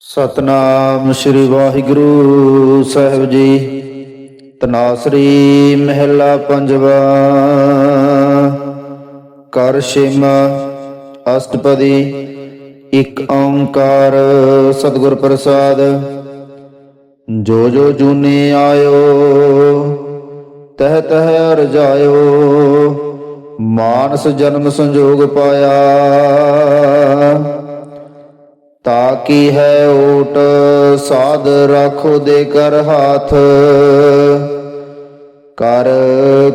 ਸਤਨਾਮ ਸ੍ਰੀ ਵਾਹਿਗੁਰੂ ਸਾਹਿਬ ਜੀ। ਤਨਾਸਰੀ ਮਹਿਲਾ ਪੰਜਵਾ। ਕਰ ਛੇਮ ਅਸ਼ਟਪਦੀ ਇੱਕ ਓੰਕਾਰ ਸਤਿਗੁਰ ਪ੍ਰਸਾਦ। ਜੋ ਜੋ ਜੂਨੇ ਆਇਓ, ਤਹ ਤਹ ਰਜਾਇਓ ਮਾਨਸ ਜਨਮ ਸੰਜੋਗ ਪਾਇਆ। ਤਾ ਕੀ ਹੈ ਓਟ ਸਾਧ ਰਾਖੋ ਦੇ ਕਰ ਹਾਥ। ਕਰ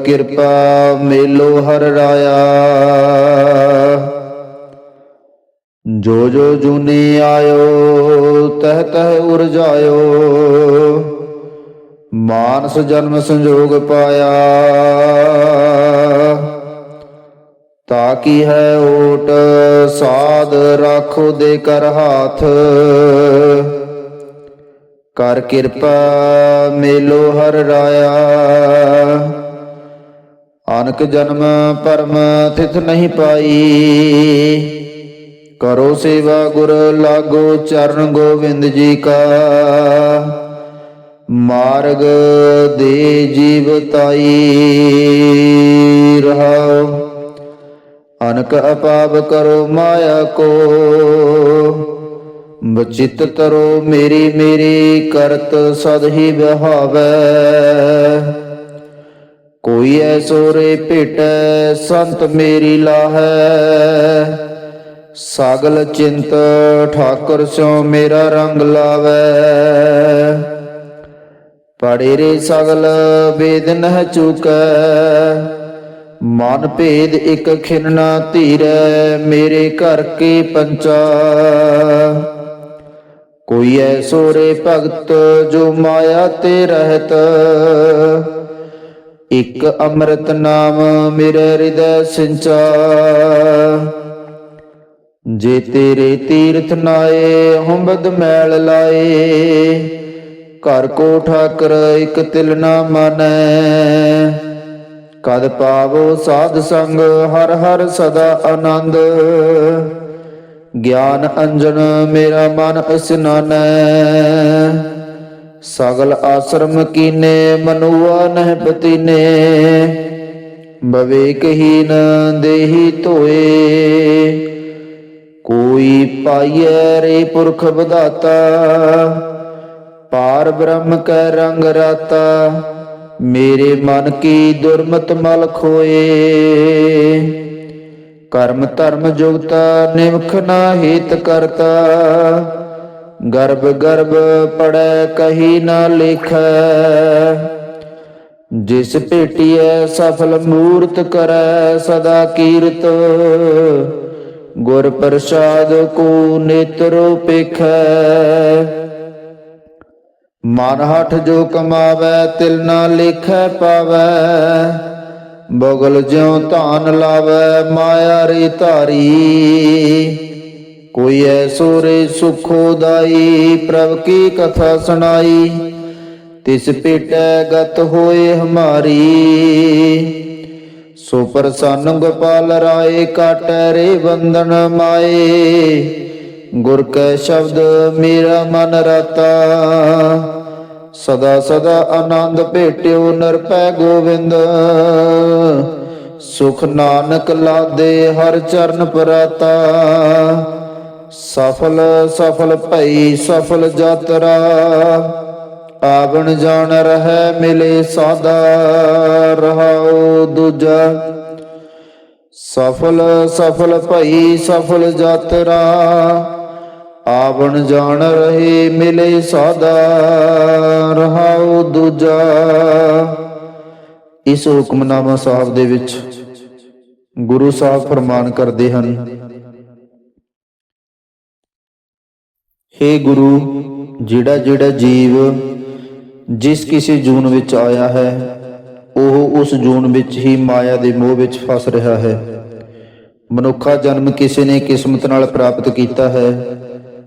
ਕਿਰਪਾ ਮੇਲੋ ਹਰ ਰਾਇਆ। ਜੋ ਜੋ ਜੁਨੀ ਆਇਓ, ਤਹ ਤਹ ਉਰਜਾਇਓ ਮਾਨਸ ਜਨਮ ਸੰਜੋਗ ਪਾਇਆ। ਤਾ ਕੀ ਹੈ ਓਟ ਸਾਧ ਰਾਖੋ ਦੇ ਕਰ ਹਾਥ। ਕਰ ਕਿਰਪਾ ਮੇਲੋ ਹਰ ਰਾਇਆ। ਅਨਕ ਜਨਮ ਪਰਮ ਤਿਥ ਨਹੀਂ ਪਾਈ। ਕਰੋ ਸੇਵਾ ਗੁਰ ਲਾਗੋ ਚਰਨ ਗੋਬਿੰਦ ਜੀ ਕਾ। ਮਾਰਗ ਦੇ ਜੀਵਤਾਈ ਰਹਾਓ। ਅਨਕ ਅਪਾਪ ਕਰੋ ਮਾਇਆ ਕੋ। ਬਚਿਤ ਤਰੋ ਮੇਰੀ ਮੇਰੀ ਕਰਤ ਸਦ ਹੀ ਬਹਾਵੈ ਕੋਈ ਐਸੋ ਰੇ ਭੇਟੈ, ਸੰਤ ਮੇਰੀ ਲਾਹੈ। ਸਾਗਲ ਚਿੰਤ ਠਾਕੁਰ ਸਿਓ ਮੇਰਾ ਰੰਗ ਲਾਵੈ। ਪੜੇ ਰੇ ਸਗਲ ਵੇਦ ਨਹ ਚੁਕੈ। ਮਨ ਭੇਦ ਇਕ ਖਿੰਨਾ ਧੀਰੈ, ਮੇਰੇ ਘਰ ਕੇ ਪੰਚਾ? ਕੋਈ ਐਸੋ ਰੇ ਭਗਤ ਜੋ ਮਾਇਆ ਤੇ ਰਹਿਤ? ਇਕ ਅੰਮ੍ਰਿਤ ਨਾਮ ਮੇਰੇ ਹਿਰਦੈ ਸਿੰਚਾ। ਜੇ ਤੇਰੇ ਤੀਰਥ ਨਾਏ, ਹੰਬਦ ਮੈਲ ਲਾਏ, ਘਰ ਕੋ ਠਾਕਰ ਇਕ ਤਿਲ ਨਾ ਮਾਨੈ। ਕਦ ਪਾਵੋ ਸਾਧ ਸੰਗ, ਹਰ ਹਰ ਸਦਾ ਆਨੰਦ। ਗਿਆਨ ਅੰਜਨ ਮੇਰਾ ਮਨ ਇਸਨਾਨੈ ਸਗਲ ਆਸ਼ਰਮ ਕੀਨੇ, ਮਨੁਆ ਨਹਿ ਪਤੀਨੇ ਬਵੇਕਹੀਨ ਦੇਹੀ ਧੋਏ। ਕੋਈ ਪਾਈਐ ਰੇ ਪੁਰਖ ਵਧਾਤਾ। ਪਾਰ ਬ੍ਰਹਮ ਕੈ ਰੰਗ ਰਾਤਾ। ਮੇਰੇ ਮਨ ਕੀ ਦੁਰਮਤ ਮਲ ਖੋਏ ਕਰਮ ਧਰਮ ਜੁਗਤਾ ਨਿਮਖ ਨਾ ਹਿਤ ਕਰਤਾ। ਗਰਭ ਗਰਭ ਪੜੈ ਕਹੀ ਨਾ ਲਿਖੈ। ਜਿਸ ਭੇਟੀਐ ਸਫਲ ਮੂਰਤ ਕਰੈ ਸਦਾ ਕੀਰਤ। ਗੁਰ ਪ੍ਰਸਾਦ ਕੋ ਨੇਤਰੋ ਪੇਖੈ ਮਨ ਹਠ ਜੋ ਕਮਾਵੈ, ਤਿਲ ਨਾ ਲੇਖੈ ਪਾਵੈ। ਬਗਲ ਜਿਉ ਧਾਨ ਲਾਵੈ, ਮਾਇਆ ਰੇ ਧਾਰੀ। ਕੋਈ ਐਸੋ ਰੇ ਸੁਖੋ ਦਾਈ, ਪ੍ਰਭ ਕੀ ਕਥਾ ਸੁਣਾਈ। ਤਿਸ ਭੇਟੈ ਗਤ ਹੋਏ ਹਮਾਰੀ। ਸੋ ਪ੍ਰਸੰਨ ਗੋਪਾਲ ਰਾਏ, ਕਾਟੈ ਰੇ ਬੰਧਨ ਮਾਏ। ਗੁਰ ਕੈ ਸ਼ਬਦ ਮੇਰਾ ਮਨ ਰਤਾ। ਸਦਾ ਸਦਾ ਆਨੰਦ ਭੇਟਿਓ ਨਿਰਪੈ ਗੋਵਿੰਦ। ਸੁਖ ਨਾਨਕ ਲਾਦੇ ਹਰ ਚਰਨ ਪਰਾਤਾ। ਸਫਲ ਸਫਲ ਭਈ, ਸਫਲ ਯਾਤਰਾ। ਆਵਣ ਜਾਣ ਰਹਿ ਮਿਲੇ ਸਾਦਾ। ਰਹਾਉ ਦੂਜਾ। ਸਫਲ ਸਫਲ ਭਈ, ਸਫਲ ਯਾਤਰਾ। ਆਵਣ ਜਾਣ ਰਹੇ ਮਿਲੇ ਸਾਦਾ, ਰਹਾਉ ਦੂਜਾ। ਇਸ ਹੁਕਮਨਾਮਾ ਸਾਹਿਬ ਦੇ ਵਿੱਚ ਗੁਰੂ ਸਾਹਿਬ ਫਰਮਾਨ ਕਰਦੇ ਹਨ हे ਗੁਰੂ, ਜਿਹੜਾ ਜਿਹੜਾ ਜੀਵ ਜਿਸ ਕਿਸੇ ਜੂਨ ਵਿੱਚ ਆਇਆ ਹੈ, ਉਹ ਉਸ ਜੂਨ ਵਿੱਚ ਹੀ ਮਾਇਆ ਦੇ ਮੋਹ ਵਿੱਚ ਫਸ ਰਿਹਾ ਹੈ। ਮਨੁੱਖਾ ਜਨਮ ਕਿਸੇ ਨੇ ਕਿਸਮਤ ਨਾਲ ਪ੍ਰਾਪਤ ਕੀਤਾ ਹੈ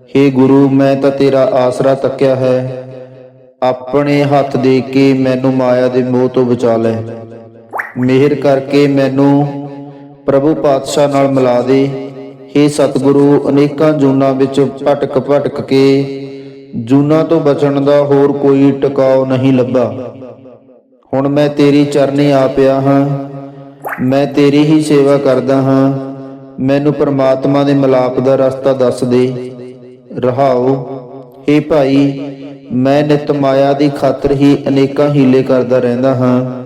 हे ਗੁਰੂ, ਮੈਂ ਤਾਂ ਤੇਰਾ ਆਸਰਾ ਤੱਕਿਆ ਹੈ। ਆਪਣੇ ਹੱਥ ਦੇ ਕੇ ਮੈਨੂੰ ਮਾਇਆ ਦੇ ਮੋਹ ਤੋਂ ਬਚਾ ਲੈ। ਮਿਹਰ ਕਰਕੇ ਮੈਨੂੰ ਪ੍ਰਭੂ ਪਾਤਸ਼ਾਹ ਨਾਲ ਮਿਲਾ ਦੇ। हे ਸਤਿਗੁਰੂ, ਅਨੇਕਾਂ ਜੂਨਾਂ ਵਿੱਚ ਭਟਕ ਭਟਕ ਕੇ ਜੂਨਾਂ ਤੋਂ ਬਚਣ ਦਾ ਹੋਰ ਕੋਈ ਟਿਕਾਉ ਨਹੀਂ ਲੱਭਾ। ਹੁਣ ਮੈਂ ਤੇਰੀ ਚਰਨੀ ਆ ਪਿਆ ਹਾਂ। ਮੈਂ ਤੇਰੀ ਹੀ ਸੇਵਾ ਕਰਦਾ ਹਾਂ। ਮੈਨੂੰ ਪਰਮਾਤਮਾ ਦੇ ਮਿਲਾਪ ਦਾ ਰਸਤਾ ਦੱਸ ਦੇ। ਰਹਾਓ। ਏ ਭਾਈ, ਮੈਂ ਨਿਤ ਮਾਇਆ ਦੀ ਖਾਤਰ ਹੀ ਅਨੇਕਾਂ ਹੀਲੇ ਕਰਦਾ ਰਹਿੰਦਾ ਹਾਂ।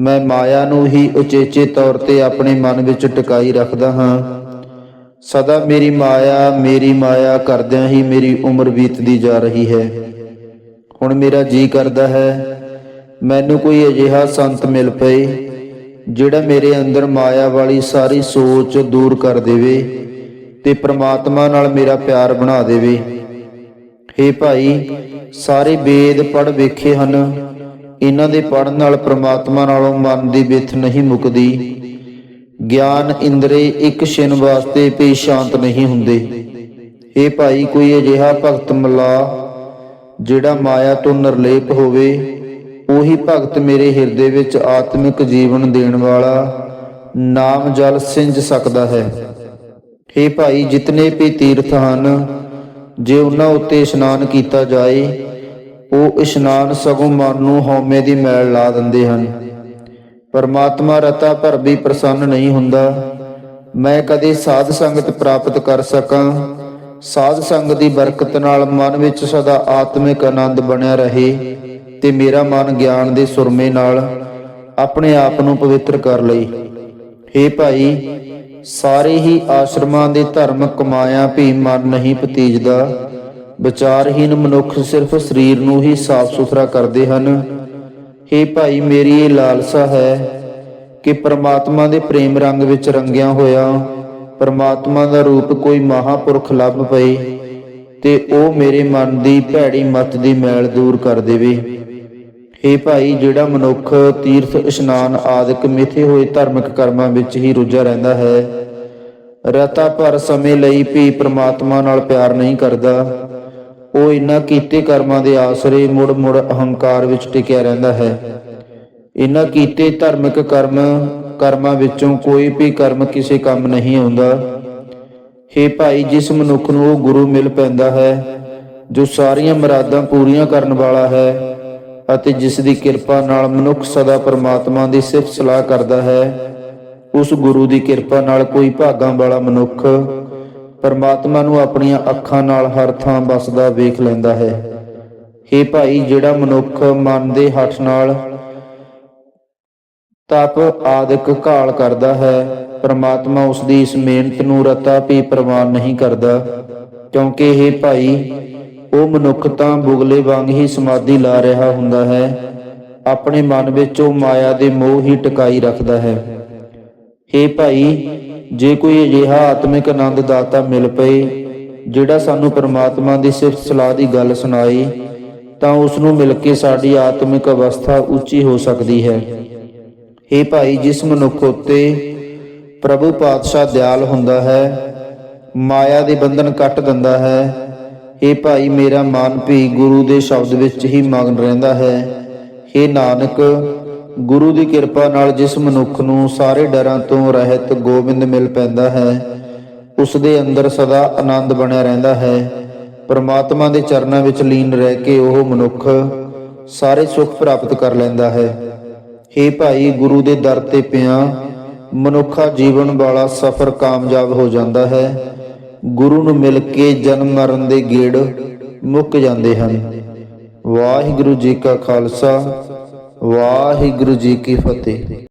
ਮੈਂ ਮਾਇਆ ਨੂੰ ਹੀ ਉਚੇਚੇ ਤੌਰ ਤੇ ਆਪਣੇ ਮਨ ਵਿੱਚ ਟਿਕਾਈ ਰੱਖਦਾ ਹਾਂ। ਸਦਾ ਮੇਰੀ ਮਾਇਆ ਮੇਰੀ ਮਾਇਆ ਕਰਦਿਆਂ ਹੀ ਮੇਰੀ ਉਮਰ ਬੀਤਦੀ ਜਾ ਰਹੀ ਹੈ। ਹੁਣ ਮੇਰਾ ਜੀ ਕਰਦਾ ਹੈ। ਮੈਨੂੰ ਕੋਈ ਅਜਿਹਾ ਸੰਤ ਮਿਲ ਪਏ, ਜਿਹੜਾ ਮੇਰੇ ਅੰਦਰ ਮਾਇਆ ਵਾਲੀ ਸਾਰੀ ਸੋਚ ਦੂਰ ਕਰ ਦੇਵੇ। ਤੇ ਪ੍ਰਮਾਤਮਾ ਨਾਲ ਮੇਰਾ ਪਿਆਰ ਬਣਾ ਦੇਵੇ। ਹੇ ਭਾਈ, ਸਾਰੇ ਵੇਦ ਪੜ ਵੇਖੇ ਹਨ। ਇਹਨਾਂ ਦੇ ਪੜਨ ਨਾਲ ਪ੍ਰਮਾਤਮਾ ਨਾਲੋਂ ਮਨ ਦੀ ਵਿਥ ਨਹੀਂ ਮੁੱਕਦੀ। ਗਿਆਨ ਇੰਦਰੇ ਇੱਕ ਛਿਨ ਵਾਸਤੇ ਵੀ ਸ਼ਾਂਤ ਨਹੀਂ ਹੁੰਦੇ। ਇਹ ਭਾਈ, ਕੋਈ ਅਜਿਹਾ ਭਗਤ ਮਿਲਾ ਜਿਹੜਾ ਮਾਇਆ ਤੋਂ ਨਿਰਲੇਪ ਹੋਵੇ, ਉਹੀ ਭਗਤ ਮੇਰੇ ਹਿਰਦੇ ਵਿੱਚ ਆਤਮਿਕ ਜੀਵਨ ਦੇਣ ਵਾਲਾ ਨਾਮ ਜਲ ਸਿੰਜ ਸਕਦਾ ਹੈ। हे ਭਾਈ, ਜਿਤਨੇ ਵੀ ਤੀਰਥ ਹਨ, ਜੇ ਉਹਨਾਂ ਉੱਤੇ ਇਸ਼ਨਾਨ ਕੀਤਾ ਜਾਏ, ਉਹ ਇਸ਼ਨਾਨ ਸਗੋਂ ਮਨ ਨੂੰ ਹਉਮੈ ਦੀ ਮੈਲ ਲਾ ਦਿੰਦੇ ਹਨ। ਪਰਮਾਤਮਾ ਰਤਾ ਭਰ ਵੀ ਪ੍ਰਸੰਨ ਨਹੀਂ ਹੁੰਦਾ। ਮੈਂ ਕਦੇ ਸਾਧ ਸੰਗਤ ਪ੍ਰਾਪਤ ਕਰ ਸਕਾਂ। ਸਾਧ ਸੰਗਤ ਦੀ ਬਰਕਤ ਨਾਲ ਮਨ ਵਿੱਚ ਸਦਾ ਆਤਮਿਕ ਆਨੰਦ ਬਣਿਆ ਰਹੇ ਤੇ ਮੇਰਾ ਮਨ ਗਿਆਨ ਦੇ ਸੁਰਮੇ ਨਾਲ ਆਪਣੇ ਆਪ ਨੂੰ ਪਵਿੱਤਰ ਕਰ ਲਈ हे ਭਾਈ ਸਾਰੇ ਹੀ ਆਸ਼ਰਮਾਂ ਦੇ ਧਰਮ ਕਮਾਇਆ ਵੀ ਮਨ ਨਹੀਂ ਪਤੀਜਦਾ ਵਿਚਾਰਹੀਨ ਮਨੁੱਖ ਸਿਰਫ ਸਰੀਰ ਨੂੰ ਹੀ ਸਾਫ਼ ਸੁਥਰਾ ਕਰਦੇ ਹਨ। हे ਭਾਈ, ਮੇਰੀ ਇਹ ਲਾਲਸਾ ਹੈ ਕਿ ਪ੍ਰਮਾਤਮਾ ਦੇ ਪ੍ਰੇਮ ਰੰਗ ਵਿੱਚ ਰੰਗਿਆ ਹੋਇਆ ਪ੍ਰਮਾਤਮਾ ਦਾ ਰੂਪ ਕੋਈ ਮਹਾਪੁਰਖ ਲੱਭ ਪਏ ਤੇ ਉਹ ਮੇਰੇ ਮਨ ਦੀ ਭੈੜੀ ਮਤ ਦੀ ਮੈਲ ਦੂਰ ਕਰ ਦੇਵੇ। हे ਭਾਈ ਜਿਹੜਾ ਮਨੁੱਖ ਤੀਰਥ, ਇਸ਼ਨਾਨ ਆਦਿਕ ਮਿਥੇ ਹੋਏ ਧਾਰਮਿਕ ਕਰਮਾਂ ਵਿੱਚ ਹੀ ਰੁੱਝਾ ਰਹਿੰਦਾ ਹੈ। ਰਤਾ ਭਰ ਸਮੇਂ ਲਈ ਵੀ ਪ੍ਰਮਾਤਮਾ ਨਾਲ ਪਿਆਰ ਨਹੀਂ ਕਰਦਾ। ਉਹ ਇਨ੍ਹਾਂ ਕੀਤੇ ਕਰਮਾਂ ਦੇ ਆਸਰੇ ਮੁੜ ਮੁੜ ਅਹੰਕਾਰ ਵਿੱਚ ਟਿਕਿਆ ਰਹਿੰਦਾ ਹੈ। ਇਨ੍ਹਾਂ ਕੀਤੇ ਧਾਰਮਿਕ ਕਰਮ, ਕਰਮਾਂ ਵਿੱਚੋਂ ਕੋਈ ਵੀ ਕਰਮ ਕਿਸੇ ਕੰਮ ਨਹੀਂ ਆਉਂਦਾ। हे ਭਾਈ, ਜਿਸ ਮਨੁੱਖ ਨੂੰ ਉਹ ਗੁਰੂ ਮਿਲ ਪੈਂਦਾ ਹੈ, ਜੋ ਸਾਰੀਆਂ ਮੁਰਾਦਾਂ ਪੂਰੀਆਂ ਕਰਨ ਵਾਲਾ ਹੈ ਅਤੇ ਜਿਸ ਦੀ ਕਿਰਪਾ ਨਾਲ ਮਨੁੱਖ ਸਦਾ ਪਰਮਾਤਮਾ ਦੀ ਸਿਫਤ ਸਲਾਹ ਕਰਦਾ ਹੈ, ਉਸ ਗੁਰੂ ਦੀ ਕਿਰਪਾ ਨਾਲ ਕੋਈ ਭਾਗਾਂ ਵਾਲਾ ਮਨੁੱਖ ਪਰਮਾਤਮਾ ਨੂੰ ਆਪਣੀਆਂ ਅੱਖਾਂ ਨਾਲ ਹਰ ਥਾਂ ਵਸਦਾ ਵੇਖ ਲੈਂਦਾ ਹੈ। हे ਭਾਈ, ਜਿਹੜਾ ਮਨੁੱਖ ਮਨ ਦੇ ਹੱਥ ਨਾਲ ਤਪ ਆਦਿਕ ਘਾਲ ਕਰਦਾ ਹੈ, ਪਰਮਾਤਮਾ ਉਸ ਦੀ ਇਸ ਮਿਹਨਤ ਨੂੰ ਰਤਾ ਵੀ ਪ੍ਰਵਾਨ ਨਹੀਂ ਕਰਦਾ। ਕਿਉਂਕਿ ਇਹ ਭਾਈ ਉਹ ਮਨੁੱਖ ਤਾਂ ਬੁਗਲੇ ਵਾਂਗ ਹੀ ਸਮਾਧੀ ਲਾ ਰਿਹਾ ਹੁੰਦਾ ਹੈ। ਆਪਣੇ ਮਨ ਵਿੱਚ ਉਹ ਮਾਇਆ ਦੇ ਮੋਹ ਹੀ ਟਿਕਾਈ ਰੱਖਦਾ ਹੈ। हे ਭਾਈ, ਜੇ ਕੋਈ ਅਜਿਹਾ ਆਤਮਿਕ ਆਨੰਦ ਦਾਤਾ ਮਿਲ ਪਏ, ਜਿਹੜਾ ਸਾਨੂੰ ਪਰਮਾਤਮਾ ਦੀ ਸਿਫਤ ਸਲਾਹ ਦੀ ਗੱਲ ਸੁਣਾਏ ਤਾਂ ਉਸ ਨੂੰ ਮਿਲ ਕੇ ਸਾਡੀ ਆਤਮਿਕ ਅਵਸਥਾ ਉੱਚੀ ਹੋ ਸਕਦੀ ਹੈ। हे ਭਾਈ, ਜਿਸ ਮਨੁੱਖ ਉਤੇ ਪ੍ਰਭੂ ਪਾਤਸ਼ਾਹ ਦਿਆਲ ਹੁੰਦਾ ਹੈ, ਮਾਇਆ ਦੇ ਬੰਧਨ ਕੱਟ ਦਿੰਦਾ ਹੈ हे ਭਾਈ ਮੇਰਾ ਮਨ ਵੀ ਗੁਰੂ ਦੇ ਸ਼ਬਦ ਵਿੱਚ ਹੀ ਮਗਨ ਰਹਿੰਦਾ ਹੈ हे ਨਾਨਕ ਗੁਰੂ ਦੀ ਕਿਰਪਾ ਨਾਲ ਜਿਸ ਮਨੁੱਖ ਨੂੰ ਸਾਰੇ ਡਰਾਂ ਤੋਂ ਰਹਿਤ ਗੋਬਿੰਦ ਮਿਲ ਪੈਂਦਾ ਹੈ ਉਸ ਦੇ ਅੰਦਰ ਸਦਾ ਆਨੰਦ ਬਣਿਆ ਰਹਿੰਦਾ ਹੈ ਪਰਮਾਤਮਾ ਦੇ ਚਰਨਾਂ ਵਿੱਚ ਲੀਨ ਰਹਿ ਕੇ ਉਹ ਮਨੁੱਖ ਸਾਰੇ ਸੁੱਖ ਪ੍ਰਾਪਤ ਕਰ ਲੈਂਦਾ ਹੈ हे ਭਾਈ ਗੁਰੂ ਦੇ ਦਰ ਤੇ ਪਿਆ ਮਨੁੱਖਾ ਜੀਵਨ ਵਾਲਾ ਸਫਰ ਕਾਮਯਾਬ ਹੋ ਜਾਂਦਾ ਹੈ ਗੁਰੂ ਨੂੰ ਮਿਲ ਕੇ ਜਨਮ ਮਰਨ ਦੇ ਗੇੜ ਮੁੱਕ ਜਾਂਦੇ ਹਨ। ਵਾਹਿਗੁਰੂ ਜੀ ਕਾ ਖਾਲਸਾ, ਵਾਹਿਗੁਰੂ ਜੀ ਕੀ ਫਤਿਹ।